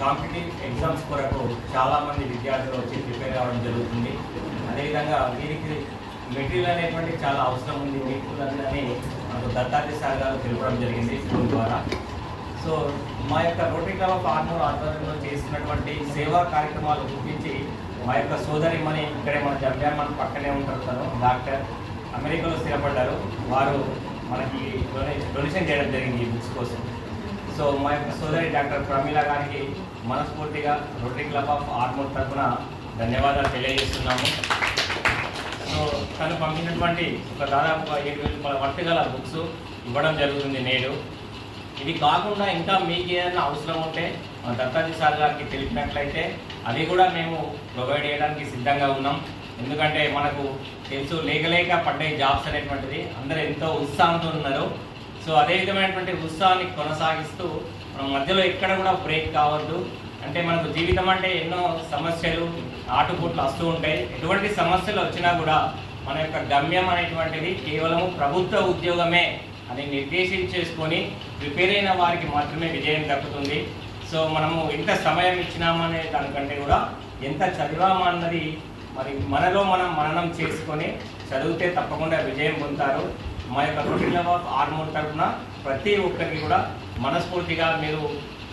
Competitive exams కొరకు చాలామంది విద్యార్థులు వచ్చి ప్రిపేర్ అవ్వడం జరుగుతుంది. అదేవిధంగా వీరికి మెటీరియల్ అనేటువంటి చాలా అవసరం ఉంది. మీకు అని మనకు దత్తాత్రి సార్ గారు తెలపడం జరిగింది స్కూల్ ద్వారా. సో మా యొక్క రోటరీ క్లబ్ ఆఫ్ ఆర్మూర్ ఆధ్వర్యంలో చేస్తున్నటువంటి సేవా కార్యక్రమాలు గుర్తించి మా యొక్క సోదరి మని ఇక్కడే మన జబ్యాన్ మన పక్కనే ఉంటారు తను డాక్టర్. అమెరికాలో స్థిరపడ్డారు. వారు మనకి డొనేషన్ డొనేషన్ చేయడం జరిగింది ఈ బుక్స్ కోసం. సో మా యొక్క సోదరి డాక్టర్ ప్రమీల గారికి మనస్ఫూర్తిగా రోటరీ క్లబ్ ఆఫ్ ఆర్మూర్ తరఫున ధన్యవాదాలు తెలియజేస్తున్నాము. సో తను పంపినటువంటి ఒక దాదాపు ఏడు వేల రూపాయల గల బుక్స్ ఇవ్వడం జరుగుతుంది నేడు. ఇది కాకుండా ఇంకా మీకు ఏదైనా అవసరం ఉంటే మన దత్తాజీ సార్ గారికి తెలిపినట్లయితే అది కూడా మేము ప్రొవైడ్ చేయడానికి సిద్ధంగా ఉన్నాం. ఎందుకంటే మనకు తెలుసు లేకలేక పడ్డే జాబ్స్ అనేటువంటిది. అందరూ ఎంతో ఉత్సాహంతో ఉన్నారు. సో అదే విధమైనటువంటి ఉత్సాహాన్ని కొనసాగిస్తూ మనం మధ్యలో ఎక్కడ కూడా బ్రేక్ కావద్దు. అంటే మనకు జీవితం అంటే ఎన్నో సమస్యలు ఆటుపోట్లు వస్తూ ఉంటాయి. ఎటువంటి సమస్యలు వచ్చినా కూడా మన యొక్క గమ్యం అనేటువంటిది కేవలము ప్రభుత్వ ఉద్యోగమే అని నిర్దేశించేసుకొని ప్రిపేర్ అయిన వారికి మాత్రమే విజయం దక్కుతుంది. సో మనము ఎంత సమయం ఇచ్చినామనే దానికంటే కూడా ఎంత చదివామా అన్నది మరి మనలో మనం మననం చేసుకొని చదివితే తప్పకుండా విజయం పొందుతారు. మా యొక్క రోటీ ఆఫ్ ఆర్మూర్ తరఫున ప్రతి ఒక్కరికి కూడా మనస్ఫూర్తిగా మీరు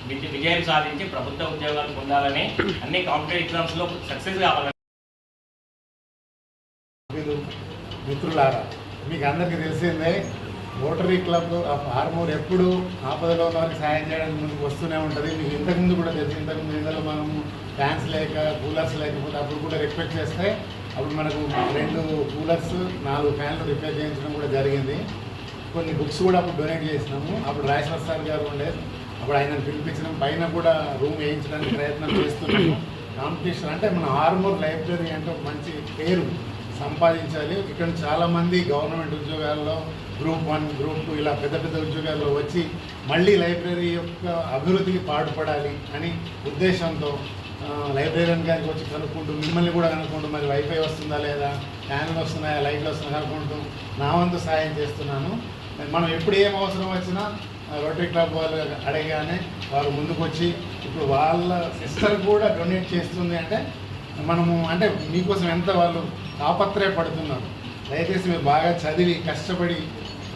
విజ- విజయం సాధించి ప్రభుత్వ ఉద్యోగాలు పొందాలని అన్ని కాంపిటేటివ్ ఎగ్జామ్స్లో సక్సెస్ కావాలని మీరు మిత్రులారా మీకు అందరికీ తెలిసిందే రోటరీ క్లబ్ ఆఫ్ ఆర్మూర్ ఎప్పుడు ఆపదలో ఉన్న వారికి సాయం చేయడానికి ముందుకు వస్తూనే ఉంటుంది. మీకు ఇంతకుముందు కూడా తెలుసు ఇంతకుముందు ఇందులో మనం ఫ్యాన్స్ లేక కూలర్స్ లేకపోతే అప్పుడు కూడా రిక్వెస్ట్ చేస్తే అప్పుడు మనకు రెండు కూలర్స్ నాలుగు ఫ్యాన్లు రిపేర్ చేయించడం కూడా జరిగింది. కొన్ని బుక్స్ కూడా అప్పుడు డొనేట్ చేసినాము. అప్పుడు రాజేశ్వర సార్ గారు ఉండే అప్పుడు ఆయన పిలిపించడం పైన కూడా రూమ్ వేయించడానికి ప్రయత్నం చేస్తున్నాము. కాంపిటీషన్ అంటే మన ఆర్మూర్ లైబ్రరీ అంటే ఒక మంచి పేరు సంపాదించాలి. ఇక్కడ చాలామంది గవర్నమెంట్ ఉద్యోగాల్లో గ్రూప్ వన్ గ్రూప్ టూ ఇలా పెద్ద పెద్ద ఉద్యోగాల్లో వచ్చి మళ్ళీ లైబ్రరీ యొక్క అభివృద్ధికి పాటుపడాలి అని ఉద్దేశంతో లైబ్రరీని కానీ గారికి వచ్చి కనుక్కుంటూ మిమ్మల్ని కూడా కనుక్కుంటూ మరి వైఫై వస్తుందా లేదా ఫ్యాన్లు వస్తున్నాయా లైట్లు వస్తున్నాయా కనుక్కుంటూ నా వంతు సాయం చేస్తున్నాను. మనం ఎప్పుడు ఏం అవసరం వచ్చినా రోటరీ క్లబ్ వాళ్ళు అడగగానే వారు ముందుకు వచ్చి ఇప్పుడు వాళ్ళ సిస్టర్ కూడా డొనేట్ చేస్తుంది అంటే మనము అంటే మీకోసం ఎంత వాళ్ళు తాపత్రయపడుతున్నారు దయచేసి మీరు బాగా చదివి కష్టపడి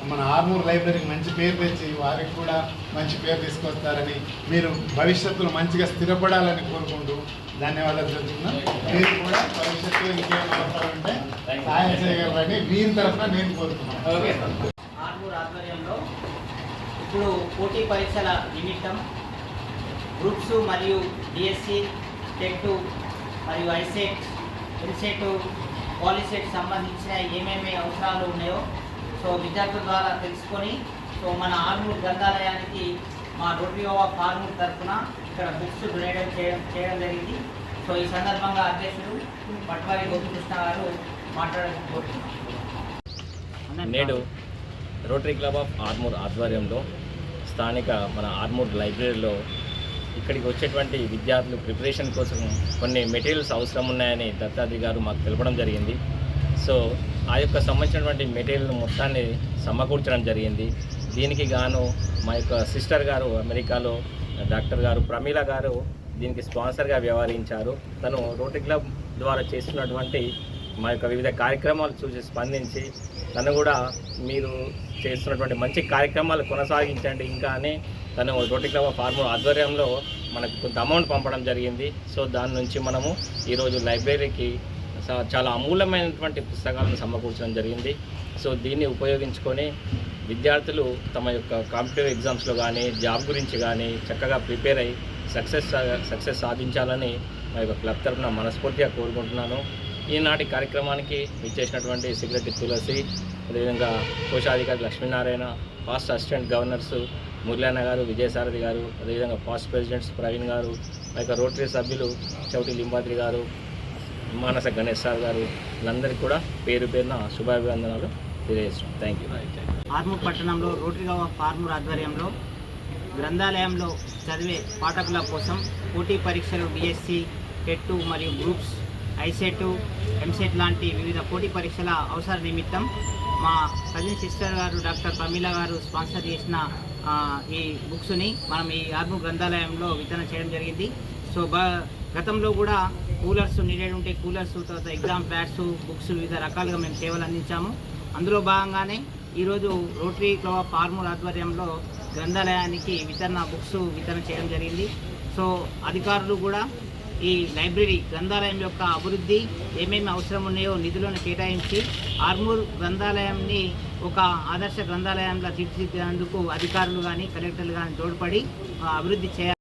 మన ఆర్మూర్ లైబ్రరీకి మంచి పేరు తెచ్చి వారికి కూడా మంచి పేరు తీసుకొస్తారని మీరు భవిష్యత్తులో మంచిగా స్థిరపడాలని కోరుకుంటూ ధన్యవాదాలు చెప్తున్నాను మీరు కూడా భవిష్యత్తులో ఇంకేం అవసరం ఉంటే సహాయం చేయగలరని వీరి తరఫున నేను కోరుతున్నాను ఓకే. ఆర్మూర్ ఆధ్వర్యంలో ఇప్పుడు పోటీ పరీక్షల నిమిత్తం గ్రూప్స్ మరియు డిఎస్సి టెట్ మరియు ఐసెట్ ఎన్సెట్ పాలిసెట్ సంబంధించిన ఏమేమి అవసరాలు ఉన్నాయో సో విద్యార్థుల ద్వారా తెలుసుకొని సో మన ఆర్మూర్ గ్రంథాలయానికి మా రోటరీ ఆఫ్ ఆర్మూర్ తరఫున ఇక్కడ బుక్స్ డొనేట్ చేయడం చేయడం జరిగింది. సో ఈ సందర్భంగా అధ్యక్షుడు పట్వారి గోపికృష్ణ గారు మాట్లాడాలని నేడు రోటరీ క్లబ్ ఆఫ్ ఆర్మూర్ ఆధ్వర్యంలో స్థానిక మన ఆర్మూర్ లైబ్రరీలో ఇక్కడికి వచ్చేటువంటి విద్యార్థులు ప్రిపరేషన్ కోసం కొన్ని మెటీరియల్స్ అవసరం ఉన్నాయని దత్తాది గారు మాకు తెలపడం జరిగింది. సో ఆ యొక్క సంబంధించినటువంటి మెటీరియల్ మొత్తాన్ని సమకూర్చడం జరిగింది. దీనికి గాను మా యొక్క సిస్టర్ గారు అమెరికాలో డాక్టర్ గారు ప్రమీల గారు దీనికి స్పాన్సర్గా వ్యవహరించారు. తను రోటరీ క్లబ్ ద్వారా చేస్తున్నటువంటి మా యొక్క వివిధ కార్యక్రమాలు చూసి స్పందించి తను కూడా మీరు చేస్తున్నటువంటి మంచి కార్యక్రమాలు కొనసాగించండి. ఇంకా అని తను రోటరీ క్లబ్ ఫార్మర్ ఆధ్వర్యంలో మనకు కొంత అమౌంట్ పంపడం జరిగింది. సో దాని నుంచి మనము ఈరోజు లైబ్రరీకి చాలా అమూల్యమైనటువంటి పుస్తకాలను సమకూర్చడం జరిగింది. సో దీన్ని ఉపయోగించుకొని విద్యార్థులు తమ యొక్క కాంపిటేటివ్ ఎగ్జామ్స్లో కానీ జాబ్ గురించి కానీ చక్కగా ప్రిపేర్ అయ్యి సక్సెస్ సక్సెస్ సాధించాలని మా యొక్క క్లబ్ తరఫున మనస్ఫూర్తిగా కోరుకుంటున్నాను. ఈనాటి కార్యక్రమానికి ఇచ్చేసినటువంటి సెక్రటరీ తులసి అదేవిధంగా కోశాధికారి Lakshminarayana past assistant governors Muralanna గారు విజయసారథి గారు అదేవిధంగా పాస్ట్ ప్రెసిడెంట్స్ ప్రవీణ్ గారు మా యొక్క రోటరీ సభ్యులు చౌటి లింబాద్రి గారు మానస గణేష్ సార్ గారు వీళ్ళందరికీ కూడా పేరు పేరున శుభాభివందనాలు తెలియజేస్తున్నాం. థ్యాంక్ యూ ఆర్మూర్ పట్టణంలో రోటరీ ఆఫ్ ఆధ్వర్యంలో గ్రంథాలయంలో చదివే పాఠకుల కోసం పోటీ పరీక్షలు డిఎస్సి టెట్టు మరియు గ్రూప్స్ ఐసెట్ ఎంసెట్ లాంటి వివిధ పోటీ పరీక్షల అవసర నిమిత్తం మా కజిన్ సిస్టర్ గారు డాక్టర్ ప్రమీల గారు స్పాన్సర్ చేసిన ఈ బుక్స్ని మనం ఈ ఆర్మూర్ గ్రంథాలయంలో వితరణ చేయడం జరిగింది. సో గతంలో కూడా కూలర్స్ నీడెడ్ ఉంటే కూలర్స్ తర్వాత ఎగ్జామ్ ప్యాడ్స్ బుక్స్ వివిధ రకాలుగా మేము సేవలు అందించాము. అందులో భాగంగానే ఈరోజు రోటరీ క్లబ్ ఆఫ్ ఆధ్వర్యంలో గ్రంథాలయానికి వితరణ బుక్స్ వితరణ చేయడం జరిగింది. సో అధికారులు కూడా ఈ లైబ్రరీ గ్రంథాలయం యొక్క అభివృద్ధి ఏమేమి అవసరం ఉన్నాయో నిధులను కేటాయించి ఆర్మూర్ గ్రంథాలయాన్ని ఒక ఆదర్శ గ్రంథాలయంగా తీర్చిదిద్దేందుకు అధికారులు కానీ కలెక్టర్లు కానీ తోడ్పడి అభివృద్ధి చేయాలి